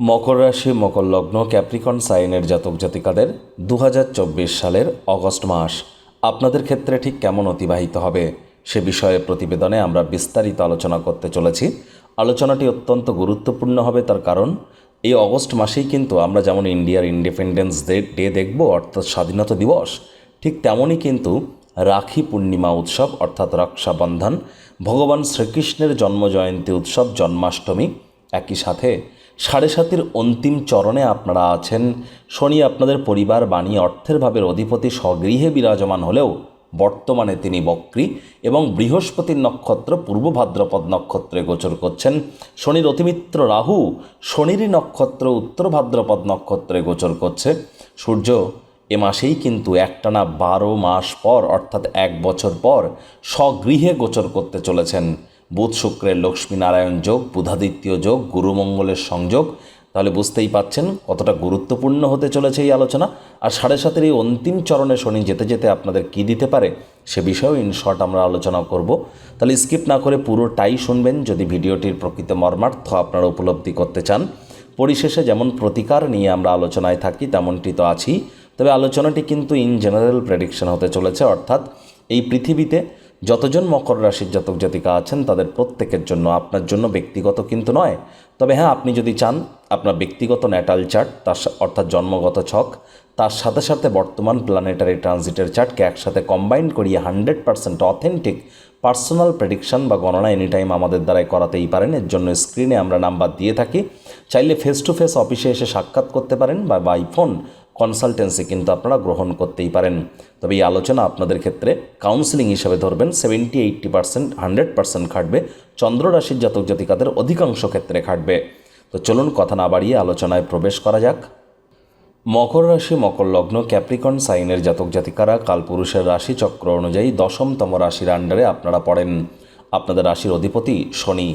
মকর রাশি, মকর লগ্ন ক্যাপ্রিকন সাইনের জাতক জাতিকাদের দু হাজার চব্বিশ সালের অগস্ট মাস। আপনাদের ক্ষেত্রে ঠিক কেমন অতিবাহিত হবে সে বিষয়ে প্রতিবেদনে আমরা বিস্তারিত আলোচনা করতে চলেছি। আলোচনাটি অত্যন্ত গুরুত্বপূর্ণ হবে তার কারণ, এই অগস্ট মাসেই কিন্তু আমরা যেমন ইন্ডিয়ার ইন্ডিপেন্ডেন্স ডে ডে দেখব, অর্থাৎ স্বাধীনতা দিবস, ঠিক তেমনই কিন্তু রাখি পূর্ণিমা উৎসব, অর্থাৎ রক্ষাবন্ধন, ভগবান শ্রীকৃষ্ণের জন্মজয়ন্তী উৎসব, জন্মাষ্টমী একই সাথে সাড়ে সাতির অন্তিম চরণে আপনারা আছেন। শনি আপনাদের পরিবার বাণী অর্থের ভাবের অধিপতি স্বগৃহে বিরাজমান হলেও বর্তমানে তিনি বক্রী এবং বৃহস্পতির নক্ষত্র পূর্ব ভাদ্রপদ নক্ষত্রে গোচর করছেন। শনির অতিমিত্র রাহু শনিরই নক্ষত্র উত্তর ভাদ্রপদ নক্ষত্রে গোচর করছে। সূর্য এ মাসেই কিন্তু একটানা বারো মাস পর অর্থাৎ এক বছর পর স্বগৃহে গোচর করতে চলেছেন। বুধ শুক্রের লক্ষ্মীনারায়ণ যোগ, বুধাদিত্য যোগ গুরুমঙ্গলের সংযোগ। তাহলে বুঝতেই পাচ্ছেন কতটা গুরুত্বপূর্ণ হতে চলেছে এই আলোচনা। আর সাড়ে সাতের এই অন্তিম চরণে শনি যেতে যেতে আপনাদের কী দিতে পারে সে বিষয়েও ইন শর্ট আমরা আলোচনা করব। তাহলে স্কিপ না করে পুরোটাই শুনবেন যদি ভিডিওটির প্রকৃত মর্মার্থ আপনারা উপলব্ধি করতে চান। পরিশেষে যেমন প্রতিকার নিয়ে আমরা আলোচনায় থাকি, তেমনটি তো আছি তবে আলোচনাটি কিন্তু ইন জেনারেল প্রেডিকশন হতে চলেছে, অর্থাৎ এই পৃথিবীতে যতজন মকর রাশির জাতক জাতিকা আছেন, তাদের প্রত্যেকের জন্য আপনার জন্য ব্যক্তিগত কিন্তু নয়। তবে হ্যাঁ আপনি যদি চান আপনার ব্যক্তিগত ন্যাটাল চার্ট তার অর্থাৎ জন্মগত ছক, তার সাথে সাথে বর্তমান প্ল্যানেটারি ট্রানজিটের চার্টকে একসাথে কম্বাইন করিয়ে hundred percent authentic personal prediction বা গণনা এনি টাইম আমাদের দ্বারাই করাতেই পারেন। এর জন্য স্ক্রিনে আমরা নাম্বার দিয়ে থাকি। চাইলে ফেস টু ফেস অফিসে এসে সাক্ষাৎ করতে পারেন বা বাই ফোন কনসালটেন্সি কিন্তু আপনারা গ্রহণ করতেই পারেন। তবে এই আলোচনা আপনাদের ক্ষেত্রে কাউন্সিলিং হিসাবে ধরবেন seventy eighty percent hundred percent খাটবে চন্দ্র রাশির জাতক জাতিকাদের অধিকাংশ ক্ষেত্রে খাটবে। তো চলুন কথা না বাড়িয়ে আলোচনায় প্রবেশ করা যাক। মকর রাশি, মকর লগ্ন ক্যাপ্রিকন সাইনের জাতক জাতিকারা, কালপুরুষের রাশি চক্র অনুযায়ী দশমতম রাশির আন্ডারে আপনারা পড়েন। আপনাদের রাশির অধিপতি শনি।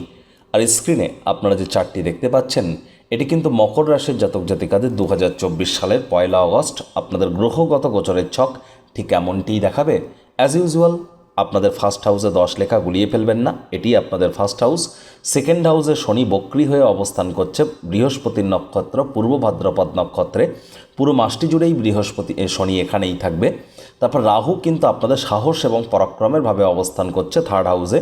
আর স্ক্রিনে আপনারা যে চারটি দেখতে পাচ্ছেন এটি কিন্তু মকর রাশির জাতক জাতিকাদের দু হাজার চব্বিশ সালের পয়লা আগস্ট আপনাদের গ্রহগত গোচরের ছক ঠিক এমনটিই দেখাবে। অ্যাজ ইউজুয়াল আপনাদের ফার্স্ট হাউসে দশ লেখা গুলিয়ে ফেলবেন না। এটি আপনাদের ফার্স্ট হাউস সেকেন্ড হাউসে শনি বক্রি হয়ে অবস্থান করছে বৃহস্পতির নক্ষত্র, পূর্ব ভাদ্রপদ নক্ষত্রে। পুরো মাসটি জুড়েই বৃহস্পতি শনি এখানেই থাকবে। তারপর রাহু কিন্তু আপনাদের সাহস এবং পরাক্রমের ভাবে অবস্থান করছে থার্ড হাউসে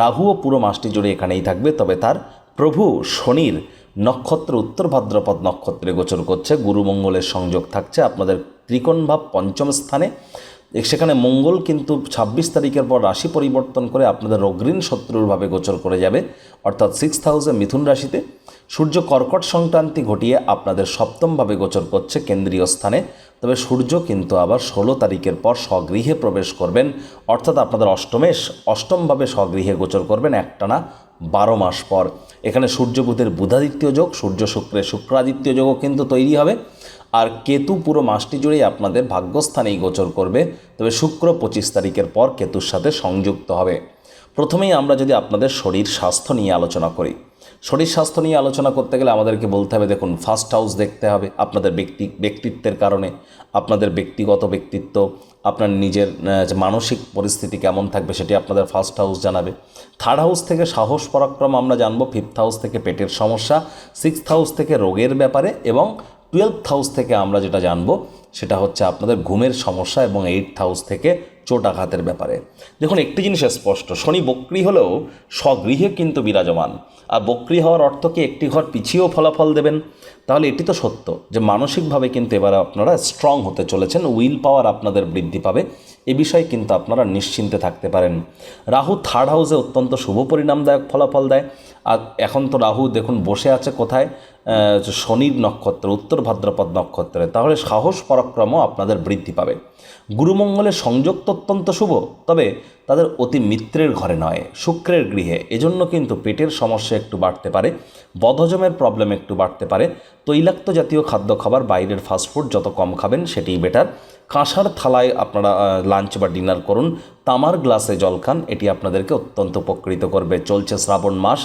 রাহুও পুরো মাসটি জুড়ে এখানেই থাকবে। তবে তার প্রভু শনির নক্ষত্র উত্তর ভাদ্রপদ নক্ষত্রে গোচর করছে। গুরুমঙ্গলের সংযোগ থাকছে আপনাদের ত্রিকোণ ভাব পঞ্চম স্থানে। সেখানে মঙ্গল কিন্তু ছাব্বিশ তারিখের পর রাশি পরিবর্তন করে আপনাদের অগ্রিণ শত্রুরভাবে গোচর করে যাবে। অর্থাৎ সিক্স হাউসে মিথুন রাশিতে সূর্য কর্কট সংক্রান্তি ঘটিয়ে আপনাদের সপ্তমভাবে গোচর করছে কেন্দ্রীয় স্থানে। তবে সূর্য কিন্তু আবার ষোলো তারিখের পর স্বগৃহে প্রবেশ করবেন। অর্থাৎ আপনাদের অষ্টমেশ অষ্টমভাবে স্বগৃহে গোচর করবেন একটানা বারো মাস পর। এখানে সূর্য বুধের বুধাদিত্য যোগ, সূর্য শুক্রের শুক্রাদিত্য যোগও কিন্তু তৈরি হবে। আর কেতু পুরো মাসটি জুড়েই আপনাদের ভাগ্যস্থানেই গোচর করবে। তবে শুক্র পঁচিশ তারিখের পর কেতুর সাথে সংযুক্ত হবে। প্রথমেই আমরা যদি আপনাদের শরীর স্বাস্থ্য নিয়ে আলোচনা করি। শরীর স্বাস্থ্য নিয়ে আলোচনা করতে গেলে আমাদেরকে বলতে হবে, দেখুন ফার্স্ট হাউস দেখতে হবে আপনাদের ব্যক্তি, ব্যক্তিত্বের কারণে, আপনাদের ব্যক্তিগত ব্যক্তিত্ব, আপনার নিজের মানসিক পরিস্থিতি কেমন থাকবে সেটি আপনাদের ফার্স্ট হাউস জানাবে। থার্ড হাউস থেকে সাহস পরাক্রম আমরা জানব ফিফথ হাউস থেকে পেটের সমস্যা সিক্সথ হাউস থেকে রোগের ব্যাপারে এবং টুয়েলভ হাউস থেকে আমরা যেটা জানব সেটা হচ্ছে আপনাদের ঘুমের সমস্যা এবং এইটথ হাউস থেকে চোট আঘাতের ব্যাপারে। দেখুন, একটি জিনিস স্পষ্ট, শনি বক্রি হলেও স্বগৃহে কিন্তু বিরাজমান। আর বক্রি হওয়ার অর্থকে একটি ঘর পিছিয়েও ফলাফল দেবেন। তাহলে এটি তো সত্য যে মানসিকভাবে কিন্তু এবার আপনারা স্ট্রং হতে চলেছেন উইল পাওয়ার আপনাদের বৃদ্ধি পাবে। এ বিষয়ে কিন্তু আপনারা নিশ্চিন্তে থাকতে পারেন। রাহু থার্ড হাউসে অত্যন্ত শুভ পরিণামদায়ক ফলাফল দেয়। আর এখন তো রাহু দেখুন বসে আছে কোথায়? শনির নক্ষত্র, উত্তর ভাদ্রপদ নক্ষত্রে। তাহলে সাহস, পরাক্রমও আপনাদের বৃদ্ধি পাবে। গুরুমঙ্গলের সংযোগ তো অত্যন্ত শুভ। তবে তাদের অতি মিত্রের ঘরে নয়, শুক্রের গৃহে। এজন্য কিন্তু পেটের সমস্যা একটু বাড়তে পারে, বদহজমের প্রবলেম একটু বাড়তে পারে। তৈলাক্ত জাতীয় খাদ্য খাবার, বাইরের ফাস্টফুড যত কম খাবেন সেটিই বেটার কাঁসার থালায় আপনারা লাঞ্চ বা ডিনার করুন, তামার গ্লাসে জল খান, এটি আপনাদেরকে অত্যন্ত উপকৃত করবে। চলছে শ্রাবণ মাস,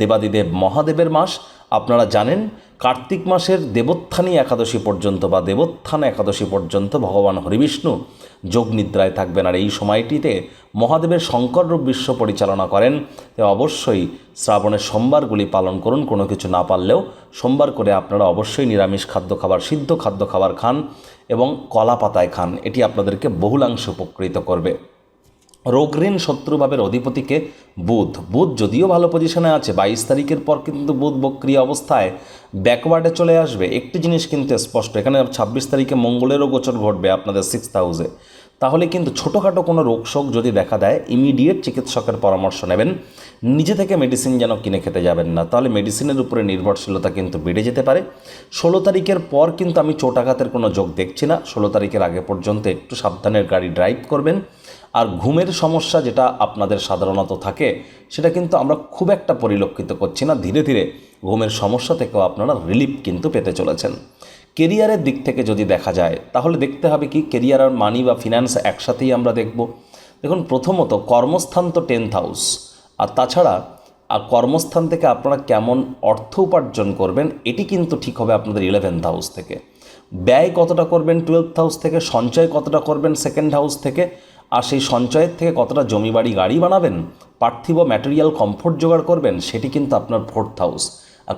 দেবাদিদেব মহাদেবের মাস। আপনারা জানেন, কার্তিক মাসের দেবোত্থানী একাদশী পর্যন্ত বা দেবোত্থান একাদশী পর্যন্ত ভগবান হরিবিষ্ণু যোগ নিদ্রায় থাকবেন। আর এই সময়টিতে মহাদেবের শঙ্কর রূপ বিশ্ব পরিচালনা করেন। অবশ্যই শ্রাবণের সোমবারগুলি পালন করুন, কোনো কিছু না পারলেও সোমবার করে আপনারা অবশ্যই নিরামিষ খাদ্য খাবার, সিদ্ধ খাদ্য খাবার খান এবং কলা পাতায় খান। এটি আপনাদেরকে বহুলাংশে উপকৃত করবে। রোগঋণ শত্রুভাবের অধিপতিকে বুধ। বুধ যদিও ভালো পজিশনে আছে, বাইশ তারিখের পর কিন্তু বুধ বক্রিয়া অবস্থায় ব্যাকওয়ার্ডে চলে আসবে। একটি জিনিস কিন্তু স্পষ্ট, এখানে ছাব্বিশ তারিখে মঙ্গলেরও গোচর ঘটবে আপনাদের সিক্স হাউসে তাহলে কিন্তু ছোটোখাটো কোনো রোগ শোক যদি দেখা দেয় ইমিডিয়েট চিকিৎসকের পরামর্শ নেবেন। নিজে থেকে মেডিসিন যেন কিনে খেতে যাবেন না। তাহলে মেডিসিনের উপরে নির্ভরশীলতা কিন্তু বেড়ে যেতে পারে। ষোলো তারিখের পর কিন্তু আমি চোটাঘাতের কোনো যোগ দেখছি না। ষোলো তারিখের আগে পর্যন্ত একটু সাবধানের গাড়ি ড্রাইভ করবেন। আর ঘুমের সমস্যা যেটা আপনাদের সাধারণত থাকে, সেটা কিন্তু আমরা খুব একটা পরিলক্ষিত করছি না। ধীরে ধীরে ঘুমের সমস্যা থেকেও আপনারা রিলিফ কিন্তু পেতে চলেছেন। কেরিয়ারের দিক থেকে যদি দেখা যায়, তাহলে দেখতে হবে কি কেরিয়ার আর মানি বা ফিনান্স একসাথেই আমরা দেখব। দেখুন, প্রথমত কর্মস্থান তো টেন্থ হাউস আর তাছাড়া, আর কর্মস্থান থেকে আপনারা কেমন অর্থ উপার্জন করবেন, এটি কিন্তু ঠিক হবে আপনাদের ইলেভেন্থ হাউস থেকে। ব্যয় কতটা করবেন টুয়েলথ হাউস থেকে, সঞ্চয় কতটা করবেন সেকেন্ড হাউস থেকে, আর সেই সঞ্চয়ের থেকে কতটা জমি বাড়ি, গাড়ি বানাবেন, পার্থিব ম্যাটেরিয়াল কমফোর্ট জোগাড় করবেন, সেটি কিন্তু আপনার ফোর্থ হাউস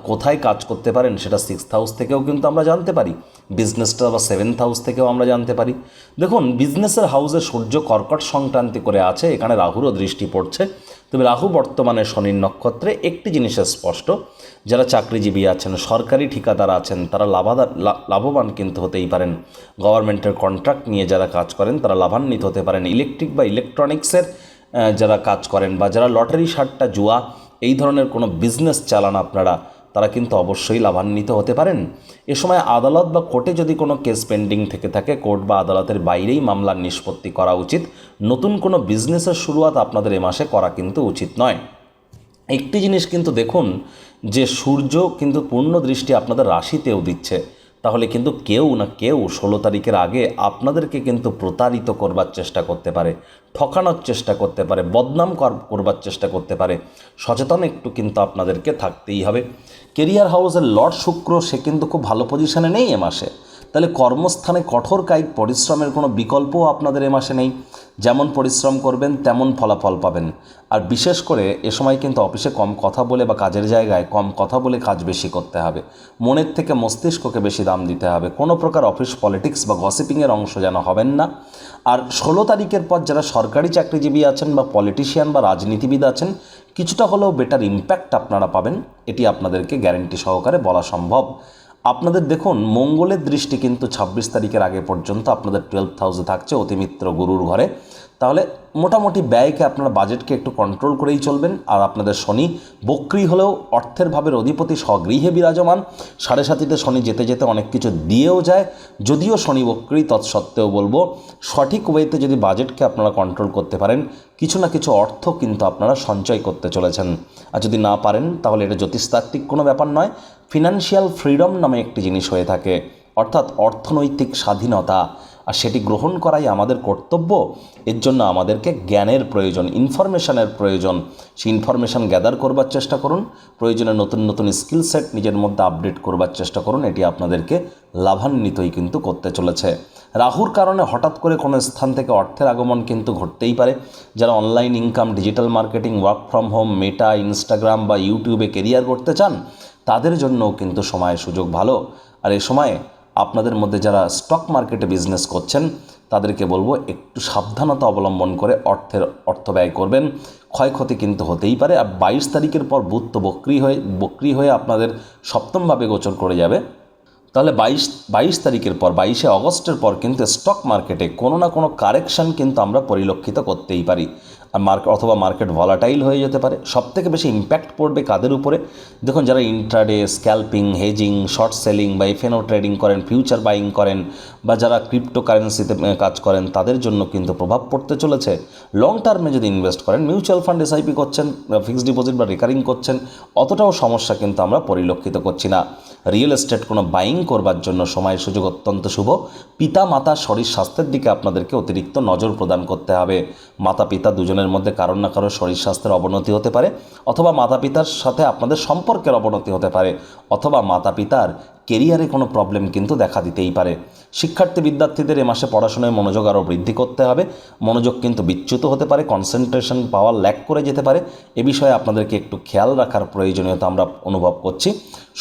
কোথায় কাজ করতে পারেন সেটা সিক্সথ হাউস থেকেও কিন্তু আমরা জানতে পারি। বিজনেসটা বা সেভেন্থ হাউস থেকেও আমরা জানতে পারি। দেখুন বিজনেসের হাউসে সূর্য কর্কট সংক্রান্তি করে আছে, এখানে রাহুরও দৃষ্টি পড়ছে। তবে রাহু বর্তমানে শনির নক্ষত্রে একটি জিনিসের স্পষ্ট, যারা চাকরিজীবী আছেন, সরকারি ঠিকাদার আছেন, তারা লাভাদার লাভবান কিন্তু হতেই পারেন। গভর্নমেন্টের কন্ট্রাক্ট নিয়ে যারা কাজ করেন, তারা লাভান্বিত হতে পারেন। ইলেকট্রিক বা ইলেকট্রনিক্সের যারা কাজ করেন বা যারা লটারি সারটা জুয়া, এই ধরনের কোনো বিজনেস চালান আপনারা তারা কিন্তু অবশ্যই লাভান্বিত হতে পারেন। এ সময় আদালত বা কোর্টে যদি কোনো কেস পেন্ডিং থেকে থাকে, কোর্ট বা আদালতের বাইরেই মামলার নিষ্পত্তি করা উচিত। নতুন কোনো বিজনেসের শুরুয়াত আপনাদের এ মাসে করা কিন্তু উচিত নয়। একটি জিনিস কিন্তু দেখুন, যে সূর্য কিন্তু পূর্ণ দৃষ্টি আপনাদের রাশিতেও দিচ্ছে। তাহলে কিন্তু কেউ না কেউ ষোলো তারিখের আগে আপনাদেরকে কিন্তু প্রতারিত করবার চেষ্টা করতে পারে, ঠকানোর চেষ্টা করতে পারে, বদনাম কর- করবার চেষ্টা করতে পারে। সচেতন একটু কিন্তু আপনাদেরকে থাকতেই হবে। কেরিয়ার হাউসের লর্ড শুক্র, সে কিন্তু খুব ভালো পজিশনে নেই এ মাসে। তাহলে কর্মস্থানে কঠোর কায়িক পরিশ্রমের কোনো বিকল্পও আপনাদের এ মাসে নেই। যেমন পরিশ্রম করবেন, তেমন ফলাফল পাবেন। আর বিশেষ করে এ সময় কিন্তু অফিসে কম কথা বলে বা কাজের জায়গায় কম কথা বলে কাজ বেশি করতে হবে। মনের থেকে মস্তিষ্ককে বেশি দাম দিতে হবে। কোনো প্রকার অফিস পলিটিক্স বা গসিপিংয়ের অংশ যেন হবেন না। আর ষোলো তারিখের পর যারা সরকারি চাকরিজীবী আছেন বা পলিটিশিয়ান বা রাজনীতিবিদ আছেন, কিছুটা হলেও বেটার ইম্প্যাক্ট আপনারা পাবেন। এটি আপনাদেরকে গ্যারেন্টি সহকারে বলা সম্ভব। আপনাদের দেখুন, মঙ্গলের দৃষ্টি কিন্তু ছাব্বিশ তারিখের আগে পর্যন্ত আপনাদের টুয়েলভ হাউসে থাকছে অতিমিত্র গুরুর ঘরে। তাহলে মোটামুটি ব্যয়কে আপনারা বাজেটকে একটু কন্ট্রোল করেই চলবেন। আর আপনাদের শনি বক্রি হলেও অর্থের ভাবের অধিপতি, স্বগৃহে বিরাজমান। সাড়ে সাতিতে শনি যেতে যেতে অনেক কিছু দিয়েও যায়। যদিও শনি বক্রি, তৎসত্ত্বেও বলব, সঠিক ওয়েতে যদি বাজেটকে আপনারা কন্ট্রোল করতে পারেন, কিছু না কিছু অর্থ কিন্তু আপনারা সঞ্চয় করতে চলেছেন। আর যদি না পারেন, তাহলে এটা জ্যোতিষতাত্ত্বিক কোনো ব্যাপার নয়। ফিনান্সিয়াল ফ্রিডম নামে একটি জিনিস হয়ে থাকে অর্থাৎ অর্থনৈতিক স্বাধীনতা। আর সেটি গ্রহণ করাই আমাদের কর্তব্য। এর জন্য আমাদেরকে জ্ঞানের প্রয়োজন ইনফরমেশনের প্রয়োজন। সেই ইনফরমেশন গ্যাদার করবার চেষ্টা করুন, প্রয়োজনে নতুন নতুন স্কিল সেট নিজের মধ্যে আপডেট করবার চেষ্টা করুন, এটি আপনাদেরকে লাভান্বিতই কিন্তু করতে চলেছে। রাহুর কারণে হঠাৎ করে কোনো স্থান থেকে অর্থের আগমন কিন্তু ঘটতেই পারে। যারা online income digital marketing work from home Meta Instagram বা ইউটিউবে কেরিয়ার করতে চান, তাদের জন্যও কিন্তু সময় সুযোগ ভালো। আর এ সময়ে আপনাদের মধ্যে যারা স্টক মার্কেটে বিজনেস করছেন, তাদেরকে বলব একটু সাবধানতা অবলম্বন করে অর্থের, অর্থ ব্যয় করবেন। ক্ষয়ক্ষতি কিন্তু হতেই পারে। আর বাইশ তারিখের পর বুধ তো বক্রি হয়ে বক্রি হয়ে আপনাদের সপ্তমভাবে গোচর করে যাবে। তাহলে বাইশ বাইশ তারিখের পর, বাইশে অগস্টের পর কিন্তু স্টক মার্কেটে কোনো না কোনো কারেকশন কিন্তু আমরা পরিলক্ষিত করতেই পারি। মার্কেট অথবা মার্কেট ভলাটাইল হয়ে যেতে পারে। সব থেকে বেশি ইম্প্যাক্ট পড়বে কাদের উপরে? দেখুন, যারা intraday scalping hedging short selling বা এফএনও ট্রেডিং করেন ফিউচার বাইং করেন বা যারা ক্রিপ্টো কারেন্সিতে কাজ করেন, তাদের জন্য কিন্তু প্রভাব পড়তে চলেছে। লং টার্মে যদি ইনভেস্ট করেন মিউচুয়াল ফান্ড এসআইপি করছেন ফিক্সড ডিপোজিট বা রেকারিং করছেন, অতটাও সমস্যা কিন্তু আমরা পরিলক্ষিত করছি না। রিয়েল এস্টেট কোনো বাইং করবার জন্য সময়ের সুযোগ অত্যন্ত শুভ। পিতা, মাতা, শরীর স্বাস্থ্যের দিকে আপনাদেরকে অতিরিক্ত নজর প্রদান করতে হবে। মাতা, পিতা দুজনের মধ্যে কারোর না কারোর শরীর স্বাস্থ্যের অবনতি হতে পারে, অথবা মাতা, পিতার সাথে আপনাদের সম্পর্কের অবনতি হতে পারে। অথবা মাতা পিতার কেরিয়ারে কোনো প্রবলেম কিন্তু দেখা দিতেই পারে। শিক্ষার্থী বিদ্যার্থীদের এ মাসে পড়াশোনায় মনোযোগ আরও বৃদ্ধি করতে হবে। মনোযোগ কিন্তু বিচ্যুত হতে পারে কনসেন্ট্রেশন পাওয়ার ল্যাক করে যেতে পারে। এ বিষয়ে আপনাদেরকে একটু খেয়াল রাখার প্রয়োজনীয়তা আমরা অনুভব করছি।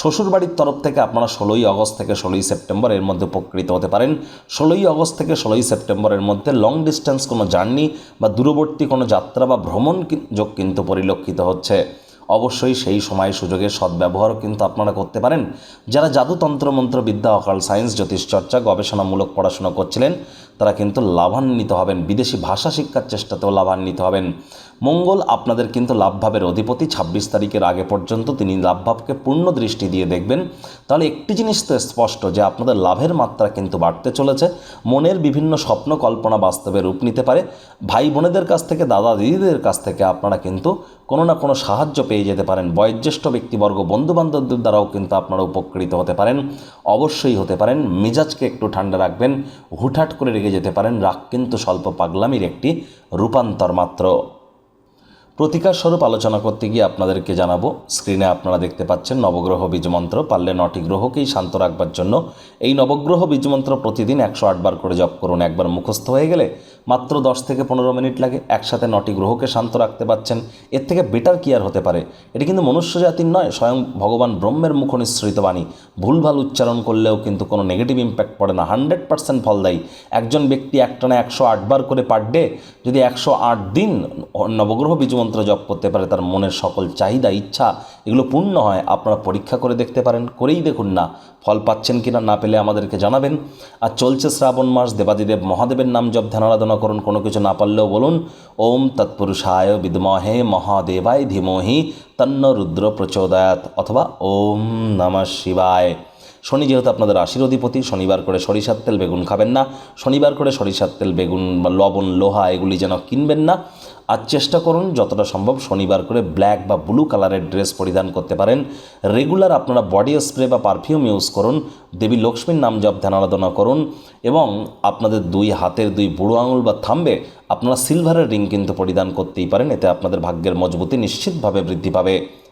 শ্বশুরবাড়ির তরফ থেকে আপনারা ষোলোই আগস্ট থেকে ষোলোই সেপ্টেম্বর এর মধ্যে উপকৃত হতে পারেন। ষোলোই আগস্ট থেকে ষোলোই সেপ্টেম্বরের মধ্যে লং ডিস্টেন্স কোনো জার্নি বা দূরবর্তী কোনো যাত্রা বা ভ্রমণ যোগ কিন্তু পরিলক্ষিত হচ্ছে। অবশ্যই সেই সময় সুযোগে সদ্ব্যবহারও কিন্তু আপনারা করতে পারেন। যারা জাদুতন্ত্র, মন্ত্রবিদ্যা, অকাল সায়েন্স জ্যোতিষচর্চা গবেষণামূলক পড়াশোনা করছিলেন তারা কিন্তু লাভান্বিত হবেন। বিদেশি ভাষা শিক্ষার চেষ্টাতেও লাভান্বিত হবেন। মঙ্গল আপনাদের কিন্তু লাভভাবের অধিপতি। ছাব্বিশ তারিখের আগে পর্যন্ত তিনি লাভভাবকে পূর্ণ দৃষ্টি দিয়ে দেখবেন। তাহলে একটি জিনিস তো স্পষ্ট যে আপনাদের লাভের মাত্রা কিন্তু বাড়তে চলেছে। মনের বিভিন্ন স্বপ্ন কল্পনা বাস্তবে রূপ নিতে পারে। ভাই বোনেদের কাছ থেকে, দাদা দিদিদের কাছ থেকে আপনারা কিন্তু কোনো না কোনো সাহায্য পেয়ে যেতে পারেন। বয়োজ্যেষ্ঠ ব্যক্তিবর্গ, বন্ধুবান্ধবদের দ্বারাও কিন্তু আপনারা উপকৃত হতে পারেন। অবশ্যই হতে পারেন। মেজাজকে একটু ঠান্ডা রাখবেন। হুটহাট করে রেগে যেতে পারেন। রাগ কিন্তু স্বল্প পাগলামির একটি রূপান্তর মাত্র। প্রতিকার স্বরূপ আলোচনা করতে গিয়ে আপনাদেরকে জানাব। স্ক্রিনে আপনারা দেখতে পাচ্ছেন নবগ্রহ বীজমন্ত্র পারলে নটি গ্রহকেই শান্ত রাখবার জন্য এই নবগ্রহ বীজমন্ত্র প্রতিদিন একশো আটবার করে জপ করুন। একবার মুখস্থ হয়ে গেলে মাত্র দশ থেকে পনেরো মিনিট লাগে। একসাথে নটি গ্রহকে শান্ত রাখতে পারছেন। এর থেকে বেটার কি আর হতে পারে? এটি কিন্তু মনুষ্য জাতির নয়, স্বয়ং ভগবান ব্রহ্মের মুখ নিঃসৃত বাণী। ভুলভাল উচ্চারণ করলেও কিন্তু কোনো নেগেটিভ ইম্প্যাক্ট পড়ে না। হান্ড্রেড পার্সেন্ট ফল দেয়। একজন ব্যক্তি একটানা একশো আটবার করে পার ডে যদি একশো আট দিন নবগ্রহ বীজমন্ত্র জপ করতে পারে, তার মনের সকল চাহিদা, ইচ্ছা, এগুলো পূর্ণ হয়, আপনারা পরীক্ষা করে দেখতে পারেন, করেই দেখুন না। ফল পাচ্ছেন কিনা না পেলে আমাদেরকে জানাবেন। আর চলছে শ্রাবণ মাস, দেবাদিদেব মহাদেবের নাম জপ ধ্যান আরাধনা করুন, কোনো কিছু না পারলেও বলুন, ওম তৎপুরুষায় বিদমহে মহাদেবায় ধীমহি তন্ন রুদ্র প্রচোদয়াত অথবা ওম নমঃ শিবায়। শনি যেহেতু আপনাদের রাশির অধিপতি শনিবার করে সরিষার তেল বেগুন খাবেন না। শনিবার করে সরিষার তেল, বেগুন বা লবণ, লোহা এগুলি যেন কিনবেন না। আর চেষ্টা করুন, যতটা সম্ভব শনিবার করে ব্ল্যাক বা ব্লু কালারের ড্রেস পরিধান করতে পারেন। রেগুলার আপনারা বডি স্প্রে বা পারফিউম ইউজ করুন। দেবী লক্ষ্মীর নাম জপ ধ্যান আরাধনা করুন এবং আপনাদের দুই হাতের দুই বুড়ো আঙুল বা থাম্বে আপনারা সিলভারের রিং কিন্তু পরিধান করতেই পারেন। এতে আপনাদের ভাগ্যের মজবুতি নিশ্চিতভাবে বৃদ্ধি পাবে।